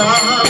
Bye.